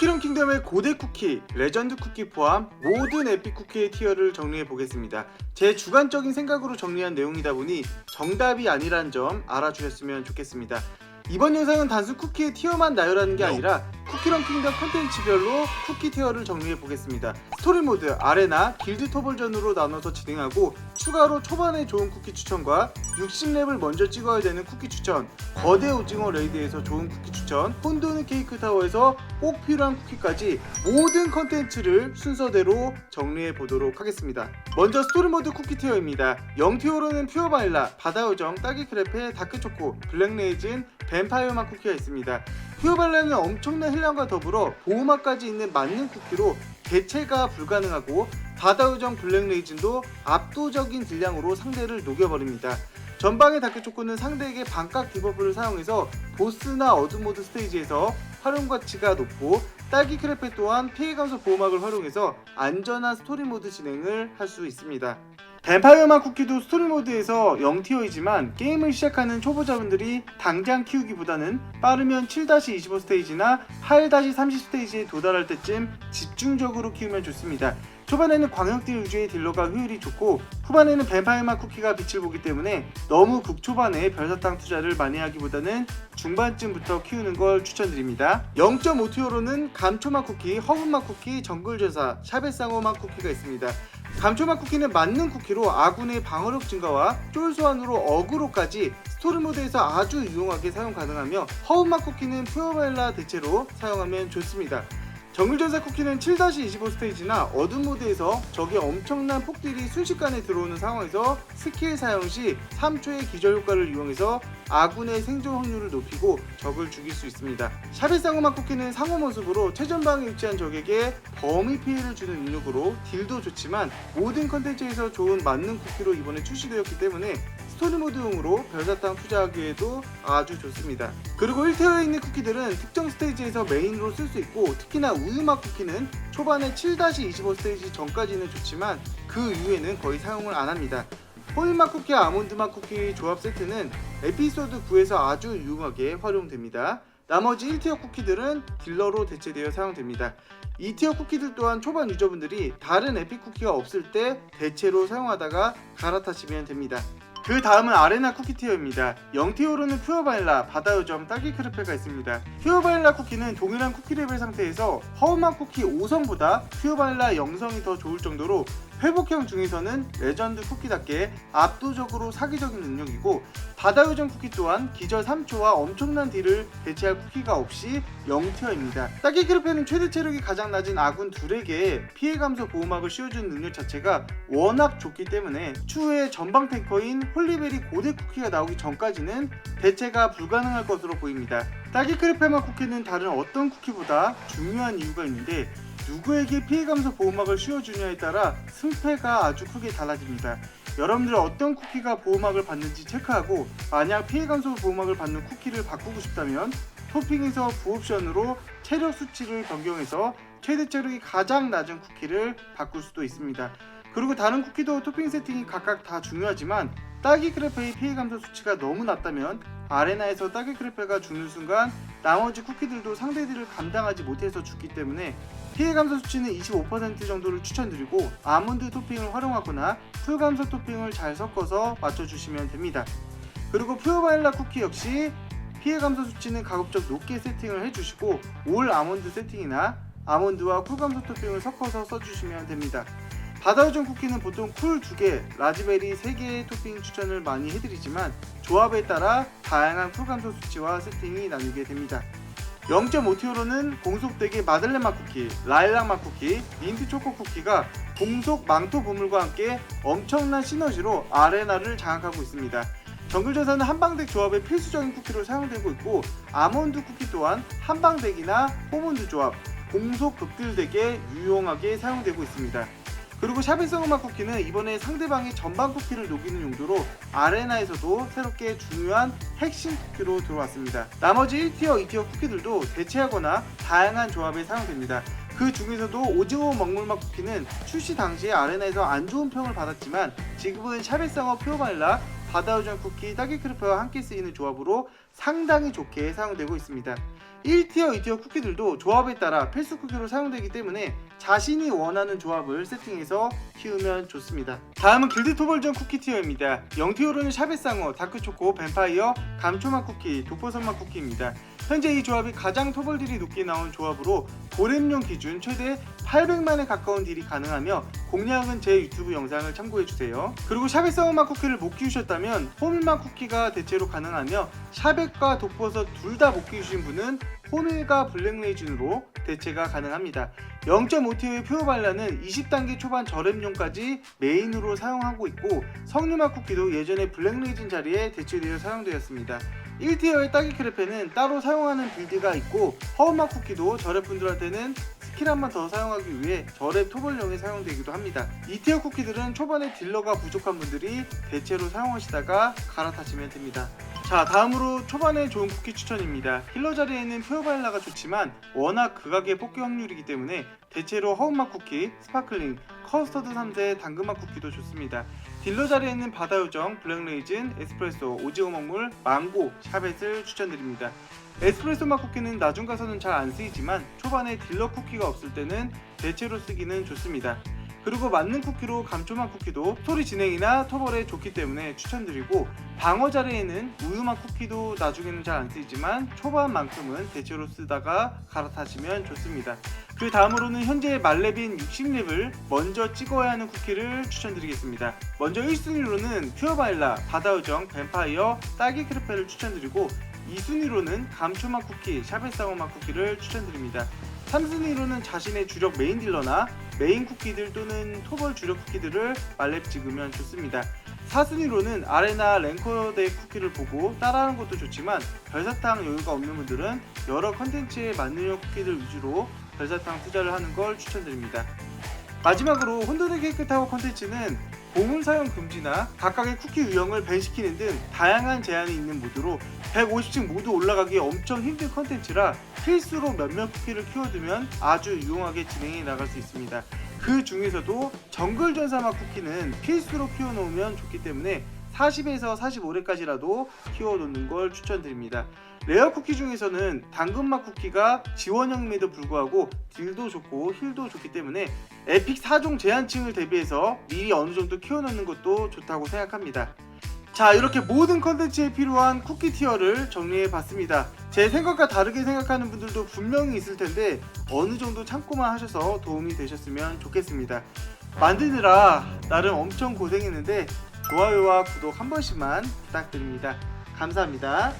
쿠키런 킹덤의 고대 쿠키, 레전드 쿠키 포함 모든 에픽 쿠키의 티어를 정리해 보겠습니다. 제 주관적인 생각으로 정리한 내용이다 보니 정답이 아니란 점 알아주셨으면 좋겠습니다. 이번 영상은 단순 쿠키의 티어만 나열하는 게 아니라 쿠키런 킹덤 컨텐츠별로 쿠키 티어를 정리해 보겠습니다. 스토리 모드, 아레나, 길드 토벌전으로 나눠서 진행하고 추가로 초반에 좋은 쿠키 추천과 60렙을 먼저 찍어야 되는 쿠키 추천, 거대 오징어 레이드에서 좋은 쿠키 추천, 혼돈의 케이크 타워에서 꼭 필요한 쿠키까지 모든 컨텐츠를 순서대로 정리해 보도록 하겠습니다. 먼저 스토리 모드 쿠키 티어입니다. 0티어로는 퓨어 바닐라, 바다 요정, 딸기 크레페, 다크초코, 블랙 레이진, 뱀파이어맛 쿠키가 있습니다. 퓨어 바닐라는 엄청난 힐량과 더불어 보호막까지 있는 맞는 쿠키로 대체가 불가능하고 바다요정 블랙레이진도 압도적인 딜량으로 상대를 녹여버립니다. 전방의 다크초코는 상대에게 반각 디버프를 사용해서 보스나 어둠모드 스테이지에서 활용 가치가 높고 딸기 크레페 또한 피해 감소 보호막을 활용해서 안전한 스토리 모드 진행을 할 수 있습니다. 뱀파이어만 쿠키도 스토리 모드에서 0티어이지만 게임을 시작하는 초보자분들이 당장 키우기보다는 빠르면 7-25 스테이지나 8-30 스테이지에 도달할 때쯤 집중적으로 키우면 좋습니다. 초반에는 광역딜 위주의 딜러가 효율이 좋고 후반에는 뱀파이어만 쿠키가 빛을 보기 때문에 너무 극초반에 별사탕 투자를 많이 하기보다는 중반쯤부터 키우는 걸 추천드립니다. 0.5티어로는 감초맛 쿠키, 허브맛 쿠키, 정글전사, 샤베상어맛 쿠키가 있습니다. 감초맛 쿠키는 맞는 쿠키로 아군의 방어력 증가와 쫄 소환으로 어그로까지 스토리 모드에서 아주 유용하게 사용 가능하며 허브맛 쿠키는 퓨어바일라 대체로 사용하면 좋습니다. 정글전사 쿠키는 7-25 스테이지나 어둠 모드에서 적의 엄청난 폭딜이 순식간에 들어오는 상황에서 스킬 사용 시 3초의 기절 효과를 이용해서 아군의 생존 확률을 높이고 적을 죽일 수 있습니다. 샤벳 상어맛 쿠키는 상어 모습으로 최전방에 위치한 적에게 범위 피해를 주는 능력으로 딜도 좋지만 모든 컨텐츠에서 좋은 맞는 쿠키로 이번에 출시되었기 때문에 스토리 모드 용으로 별사탕 투자하기에도 아주 좋습니다. 그리고 1티어에 있는 쿠키들은 특정 스테이지에서 메인으로 쓸 수 있고 특히나 우유맛 쿠키는 초반에 7-25 스테이지 전까지는 좋지만 그 이후에는 거의 사용을 안 합니다. 호일맛 쿠키, 아몬드맛 쿠키 조합 세트는 에피소드 9에서 아주 유용하게 활용됩니다. 나머지 1티어 쿠키들은 딜러로 대체되어 사용됩니다. 2티어 쿠키들 또한 초반 유저분들이 다른 에픽 쿠키가 없을 때 대체로 사용하다가 갈아타시면 됩니다. 그 다음은 아레나 쿠키 티어입니다. 0티어로는 퓨어 바닐라, 바다 요점, 딸기 크레페가 있습니다. 퓨어 바닐라 쿠키는 동일한 쿠키 레벨 상태에서 허음한 쿠키 5성보다 퓨어 바닐라 0성이 더 좋을 정도로 회복형 중에서는 레전드 쿠키답게 압도적으로 사기적인 능력이고 바다요정 쿠키 또한 기절 3초와 엄청난 딜을 대체할 쿠키가 없이 0티어입니다. 딸기 크레페는 최대 체력이 가장 낮은 아군 둘에게 피해 감소 보호막을 씌워주는 능력 자체가 워낙 좋기 때문에 추후에 전방 탱커인 홀리베리 고대 쿠키가 나오기 전까지는 대체가 불가능할 것으로 보입니다. 딸기 크레페마 쿠키는 다른 어떤 쿠키보다 중요한 이유가 있는데 누구에게 피해 감소 보호막을 씌워주냐에 따라 승패가 아주 크게 달라집니다. 여러분들 어떤 쿠키가 보호막을 받는지 체크하고 만약 피해 감소 보호막을 받는 쿠키를 바꾸고 싶다면 토핑에서 부옵션으로 체력 수치를 변경해서 최대 체력이 가장 낮은 쿠키를 바꿀 수도 있습니다. 그리고 다른 쿠키도 토핑 세팅이 각각 다 중요하지만 딸기 크레페의 피해 감소 수치가 너무 낮다면 아레나에서 딸기 크레페가 죽는 순간 나머지 쿠키들도 상대들을 감당하지 못해서 죽기 때문에 피해 감소 수치는 25% 정도를 추천드리고 아몬드 토핑을 활용하거나 풀 감소 토핑을 잘 섞어서 맞춰주시면 됩니다. 그리고 퓨어 바닐라 쿠키 역시 피해 감소 수치는 가급적 높게 세팅을 해주시고 올 아몬드 세팅이나 아몬드와 쿨 감소 토핑을 섞어서 써주시면 됩니다. 바다요정 쿠키는 보통 쿨 2개, 라즈베리 3개의 토핑 추천을 많이 해드리지만 조합에 따라 다양한 쿨 감소 수치와 세팅이 나뉘게 됩니다. 0.5티어로는 공속되게 마들렌 맛 쿠키, 라일락 맛 쿠키, 민트 초코 쿠키가 공속 망토 보물과 함께 엄청난 시너지로 아레나를 장악하고 있습니다. 정글전사는 한방덱 조합의 필수적인 쿠키로 사용되고 있고 아몬드 쿠키 또한 한방덱이나 호몬드 조합, 공속 극딜덱에 유용하게 사용되고 있습니다. 그리고 샤베성음악 쿠키는 이번에 상대방의 전방 쿠키를 녹이는 용도로 아레나에서도 새롭게 중요한 핵심 쿠키로 들어왔습니다. 나머지 1티어, 2티어 쿠키들도 대체하거나 다양한 조합에 사용됩니다. 그 중에서도 오징어 먹물맛 쿠키는 출시 당시에 아레나에서 안 좋은 평을 받았지만 지금은 샤베성어 퓨어 바닐라 바다우전 쿠키, 딸기 크리퍼와 함께 쓰이는 조합으로 상당히 좋게 사용되고 있습니다. 1티어, 2티어 쿠키들도 조합에 따라 필수 쿠키로 사용되기 때문에 자신이 원하는 조합을 세팅해서 키우면 좋습니다. 다음은 길드 토벌전 쿠키 티어입니다. 0티어로는 샤베상어, 다크초코, 뱀파이어, 감초맛 쿠키, 독보선맛 쿠키입니다. 현재 이 조합이 가장 토벌 딜이 높게 나온 조합으로 고렘용 기준 최대 800만에 가까운 딜이 가능하며 공략은 제 유튜브 영상을 참고해주세요. 그리고 샤벳사워맛 쿠키를 못 키우셨다면 호밀맛 쿠키가 대체로 가능하며 샤벳과 독버섯 둘 다 못 키우신 분은 호밀과 블랙레이즌으로 대체가 가능합니다. 0.5티어의 표어 발라는 20단계 초반 저렴용까지 메인으로 사용하고 있고 석류맛 쿠키도 예전에 블랙레이즌 자리에 대체되어 사용되었습니다. 1티어의 따기 크레페는 따로 사용하는 빌드가 있고 허브맛 쿠키도 저랩 분들한테는 스킬 한 번 더 사용하기 위해 저랩 토벌용에 사용되기도 합니다. 2티어 쿠키들은 초반에 딜러가 부족한 분들이 대체로 사용하시다가 갈아타시면 됩니다. 자 다음으로 초반에 좋은 쿠키 추천입니다. 힐러 자리에는 퓨어바일라가 좋지만 워낙 극악의 뽑기 확률이기 때문에 대체로 허브맛 쿠키, 스파클링, 커스터드 3세 당근맛 쿠키도 좋습니다. 딜러 자리에는 바다요정, 블랙레이즌, 에스프레소, 오징어 먹물, 망고, 샤벳을 추천드립니다. 에스프레소 맛 쿠키는 나중 가서는 잘 안 쓰이지만 초반에 딜러 쿠키가 없을 때는 대체로 쓰기는 좋습니다. 그리고 맞는 쿠키로 감초맛 쿠키도 스토리 진행이나 토벌에 좋기 때문에 추천드리고 방어 자리에는 우유맛 쿠키도 나중에는 잘 안 쓰이지만 초반만큼은 대체로 쓰다가 갈아타시면 좋습니다. 그 다음으로는 현재 말레빈 60렙을 먼저 찍어야 하는 쿠키를 추천드리겠습니다. 먼저 1순위로는 퓨어바일라, 바다요정, 뱀파이어, 딸기 크레페를 추천드리고 2순위로는 감초맛 쿠키, 샤베사고맛 쿠키를 추천드립니다. 3순위로는 자신의 주력 메인 딜러나 메인 쿠키들 또는 토벌 주력 쿠키들을 말렙 찍으면 좋습니다. 4순위로는 아레나 랭커대 쿠키를 보고 따라하는 것도 좋지만 별사탕 여유가 없는 분들은 여러 컨텐츠에 맞는 쿠키들 위주로 별사탕 투자를 하는 걸 추천드립니다. 마지막으로 혼돈의 타워 컨텐츠는 보물 사용 금지나 각각의 쿠키 유형을 밴시키는 등 다양한 제한이 있는 모드로 150층 모두 올라가기 엄청 힘든 컨텐츠라 필수로 몇몇 쿠키를 키워두면 아주 유용하게 진행해 나갈 수 있습니다. 그 중에서도 정글 전사막 쿠키는 필수로 키워놓으면 좋기 때문에 40에서 45회까지라도 키워놓는 걸 추천드립니다. 레어 쿠키 중에서는 당근맛 쿠키가 지원형임에도 불구하고 딜도 좋고 힐도 좋기 때문에 에픽 4종 제한층을 대비해서 미리 어느 정도 키워놓는 것도 좋다고 생각합니다. 자 이렇게 모든 컨텐츠에 필요한 쿠키 티어를 정리해 봤습니다. 제 생각과 다르게 생각하는 분들도 분명히 있을 텐데 어느 정도 참고만 하셔서 도움이 되셨으면 좋겠습니다. 만드느라 나름 엄청 고생했는데 좋아요와 구독 한 번씩만 부탁드립니다. 감사합니다.